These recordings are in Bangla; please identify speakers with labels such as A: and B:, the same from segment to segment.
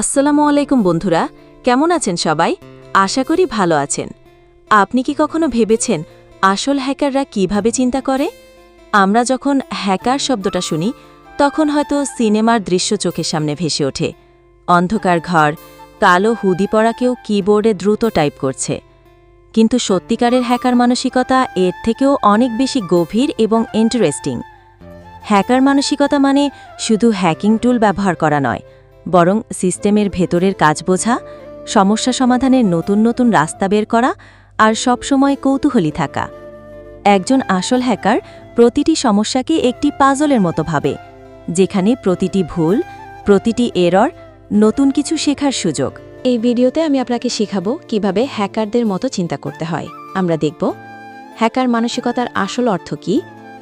A: আসসালামু আলাইকুম বন্ধুরা, কেমন আছেন সবাই? আশা করি ভালো আছেন। আপনি কি কখনো ভেবেছেন আসল হ্যাকাররা কীভাবে চিন্তা করে? আমরা যখন হ্যাকার শব্দটা শুনি, তখন হয়তো সিনেমার দৃশ্য চোখের সামনে ভেসে ওঠে। অন্ধকার ঘর, কালো হুদি পরা কেউ কিবোর্ডে দ্রুত টাইপ করছে। কিন্তু সত্যিকারের হ্যাকার মানসিকতা এর থেকেও অনেক বেশি গভীর এবং ইন্টারেস্টিং হ্যাকার মানসিকতা মানে শুধু হ্যাকিং টুল ব্যবহার করা নয় বরং সিস্টেমের ভেতরের কাজ বোঝা, সমস্যা সমাধানের নতুন নতুন রাস্তা বের করা আর সবসময় কৌতূহলী থাকা। একজন আসল হ্যাকার প্রতিটি সমস্যাকে একটি পাজলের মতো ভাবে, যেখানে প্রতিটি ভুল, প্রতিটি এরর নতুন কিছু শেখার সুযোগ। এই ভিডিওতে আমি আপনাকে শেখাবো কীভাবে হ্যাকারদের মতো চিন্তা করতে হয়। আমরা দেখব, হ্যাকার মানসিকতার আসল অর্থ কী,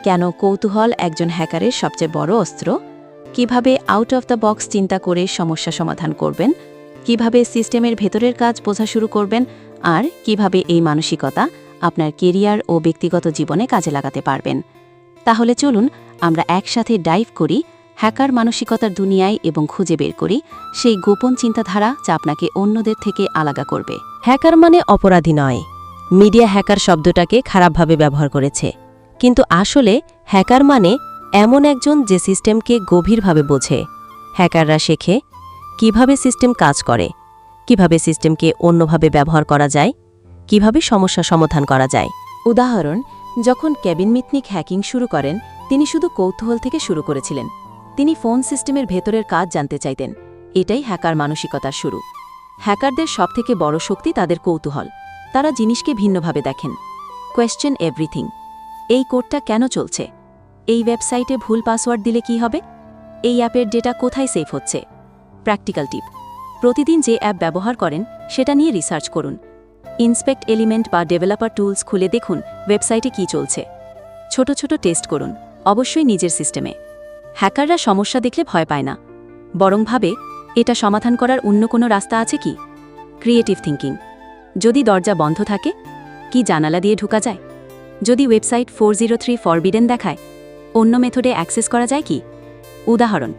A: কেন কৌতূহল একজন হ্যাকারের সবচেয়ে বড় অস্ত্র কীভাবে আউট অফ দ্য বক্স চিন্তা করে সমস্যা সমাধান করবেন, কীভাবে সিস্টেমের ভেতরের কাজ বোঝা শুরু করবেন, আর কীভাবে এই মানসিকতা আপনার কেরিয়ার ও ব্যক্তিগত জীবনে কাজে লাগাতে পারবেন। তাহলে চলুন আমরা একসাথে ডাইভ করি হ্যাকার মানসিকতার দুনিয়ায় এবং খুঁজে বের করি, সেই গোপন চিন্তাধারা যা আপনাকে অন্যদের থেকে আলাদা করবে। হ্যাকার মানে অপরাধী নয়। মিডিয়া হ্যাকার শব্দটাকে খারাপভাবে ব্যবহার করেছে। কিন্তু আসলে হ্যাকার মানে এমন একজন যে সিস্টেমকে গভীরভাবে বোঝে। হ্যাকাররা শেখে কীভাবে সিস্টেম কাজ করে, কীভাবে সিস্টেমকে অন্যভাবে ব্যবহার করা যায়, কীভাবে সমস্যা সমাধান করা যায়। উদাহরণ, যখন কেবিন মিতনিক হ্যাকিং শুরু করেন, তিনি শুধু কৌতূহল থেকে শুরু করেছিলেন। তিনি ফোন সিস্টেমের ভেতরের কাজ জানতে চাইতেন। এটাই হ্যাকার মানসিকতার শুরু। হ্যাকারদের সবথেকে বড় শক্তি তাদের কৌতূহল। তারা জিনিসকে ভিন্নভাবে দেখেন। Question everything. এই কোডটা কেন চলছে? এই ওয়েবসাইটে ভুল পাসওয়ার্ড দিলে কি হবে? এই অ্যাপের ডেটা কোথায় সেভ হচ্ছে? প্র্যাকটিক্যাল টিপ প্রতিদিন যে অ্যাপ ব্যবহার করেন, সেটা নিয়ে রিসার্চ করুন। ইন্সপেক্ট এলিমেন্ট বা ডেভেলপার টুলস খুলে দেখুন ওয়েবসাইটে কি চলছে। ছোট ছোট টেস্ট করুন, অবশ্যই নিজের সিস্টেমে হ্যাকাররা সমস্যা দেখলে ভয় পায় না। বরং ভাবে, এটা সমাধান করার অন্য কোনো রাস্তা আছে কি? ক্রিয়েটিভ থিঙ্কিং যদি দরজা বন্ধ থাকে, কি জানালা দিয়ে ঢুকা যায়? যদি website four zero three forbidden দেখায় অন্য মেথডে অ্যাক্সেস করা যায় কি? উদাহরণ,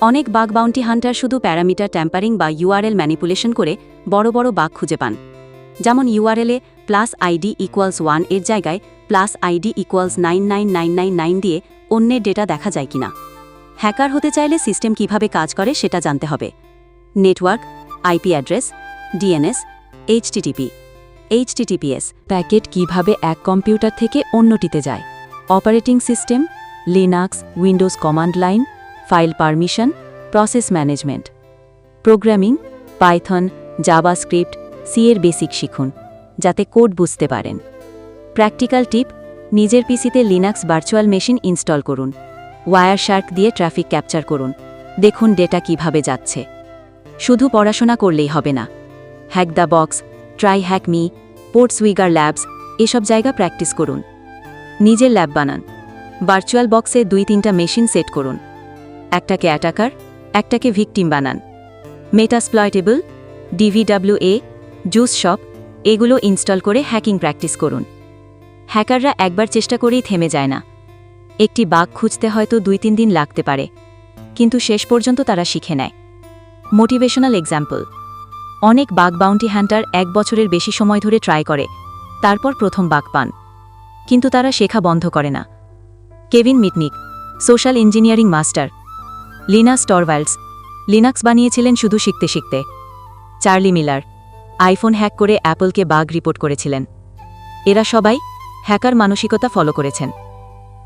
A: অনেক বাগ বাউন্টি হান্টার শুধু প্যারামিটার ট্যাম্পারিং বা ইউআরএল ম্যানিপুলেশন করে বড় বড় বাগ খুঁজে পান। যেমন ইউআরএলে প্লাস আইডি ইকুয়ালস ওয়ানের জায়গায় plus ID equals nine nine nine nine nine দিয়ে অন্যের ডেটা দেখা যায় কিনা। হ্যাকার হতে চাইলে সিস্টেম কীভাবে কাজ করে সেটা জানতে হবে। Network IP address DNS HTTP HTTPS packet কীভাবে এক কম্পিউটার থেকে অন্যটিতে যায়। Operating system Linux Windows command line file permission process management programming Python JavaScript C এর বেসিক শিখুন, যাতে কোড বুঝতে পারেন। প্র্যাকটিক্যাল টিপ নিজের পিসিতে লিনাক্স ভার্চুয়াল মেশিন ইনস্টল করুন। ওয়ার শার্ক দিয়ে ট্রাফিক ক্যাপচার করুন। দেখুন ডেটা কীভাবে যাচ্ছে। শুধু পড়াশোনা করলেই হবে না। Hack the box try hack me ports labs এসব জায়গা প্র্যাকটিস করুন। নিজের ল্যাব বানান। ভার্চুয়াল বক্সে দুই তিনটা মেশিন সেট করুন। একটাকে অ্যাটাকার, একটাকে ভিকটিম বানান। মেটাসপ্লয়েটেবল ডিভিডাব্লিউএ জুস শপ, এগুলো ইনস্টল করে হ্যাকিং প্র্যাকটিস করুন। হ্যাকাররা একবার চেষ্টা করেই থেমে যায় না। একটি বাঘ খুঁজতে হয়তো দুই তিন দিন লাগতে পারে, কিন্তু শেষ পর্যন্ত তারা শিখে নেয়। মোটিভেশনাল এক্সাম্পল অনেক বাঘ বাউন্টি হ্যান্টার এক বছরের বেশি সময় ধরে ট্রাই করে, তারপর প্রথম বাঘ পান। কিন্তু তারা শেখা বন্ধ করে না। Kevin Mitnick, social engineering master. Linus Torvalds Linux বানিয়েছিলেন শুধু শিখতে শিখতে। চার্লি মিলার, আইফোন হ্যাক করে অ্যাপলকে বাগ রিপোর্ট করেছিলেন। এরা সবাই হ্যাকার মানসিকতা ফলো করেছেন।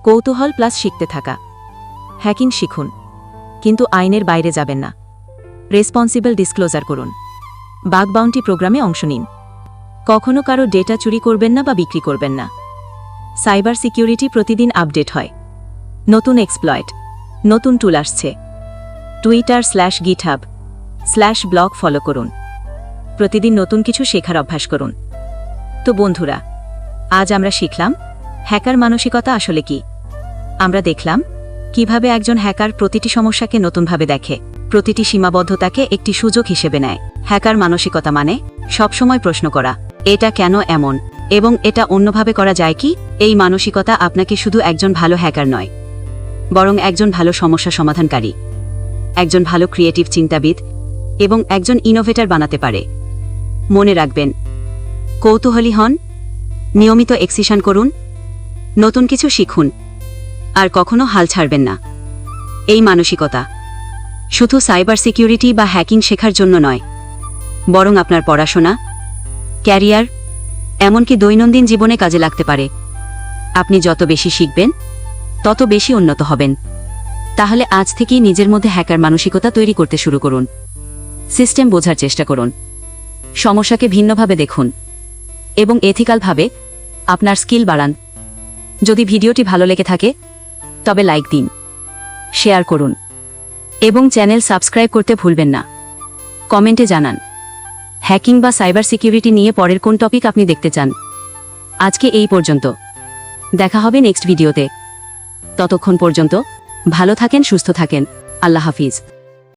A: কৌতূহল প্লাস শিখতে থাকা। হ্যাকিং শিখুন, কিন্তু আইনের বাইরে যাবেন না। রেসপন্সিবল ডিসক্লোজার করুন। বাগ বাউন্টি প্রোগ্রামে অংশ নিন। কখনো কারও ডেটা চুরি করবেন না বা বিক্রি করবেন না। সাইবার সিকিউরিটি প্রতিদিন আপডেট হয়। নতুন এক্সপ্লয়েট, নতুন টুল আসছে। Twitter slash GitHub, slash blog follow করুন। প্রতিদিন নতুন কিছু শেখার অভ্যাস করুন। তো বন্ধুরা, আজ আমরা শিখলাম, হ্যাকার মানসিকতা আসলে কি? আমরা দেখলাম, কীভাবে একজন হ্যাকার প্রতিটি সমস্যাকে নতুনভাবে দেখে, প্রতিটি সীমাবদ্ধতাকে একটি সুযোগ হিসেবে নেয়। হ্যাকার মানসিকতা মানে সবসময় প্রশ্ন করা, এটা কেন এমন? এবং এটা অন্যভাবে করা যায় কি? এই মানসিকতা আপনাকে শুধু একজন ভালো হ্যাকার নয়, বরং একজন ভালো সমস্যা সমাধানকারী, একজন ভালো ক্রিয়েটিভ চিন্তাবিদ,
B: এবং একজন ইনোভেটর বানাতে পারে। মনে রাখবেন, কৌতূহলী হন, নিয়মিত এক্সিশন করুন, নতুন কিছু শিখুন, আর কখনো হাল ছাড়বেন না। এই মানসিকতা শুধু সাইবার সিকিউরিটি বা হ্যাকিং শেখার জন্য নয়, বরং আপনার পড়াশোনা ক্যারিয়ার এমনকি দৈনন্দিন জীবনে কাজে লাগতে পারে। আপনি যত বেশি শিখবেন, তত বেশি উন্নত হবেন। তাহলে আজ থেকেই নিজের মধ্যে হ্যাকার মানসিকতা তৈরি করতে শুরু করুন। সিস্টেম বোঝার চেষ্টা করুন। সমস্যাকে ভিন্নভাবে দেখুন। এবং এথিক্যালভাবে আপনার স্কিল বাড়ান। যদি ভিডিওটি ভালো লেগে থাকে, তবে লাইক দিন, শেয়ার করুন। এবং চ্যানেল সাবস্ক্রাইব করতে ভুলবেন না। কমেন্টে জানান। হ্যাকিং বা সাইবার সিকিউরিটি নিয়ে পরের কোন টপিক আপনি দেখতে চান? আজকে এই পর্যন্ত। দেখা হবে নেক্সট ভিডিওতে। ততক্ষণ পর্যন্ত ভালো থাকেন, সুস্থ থাকেন। আল্লাহ হাফিজ।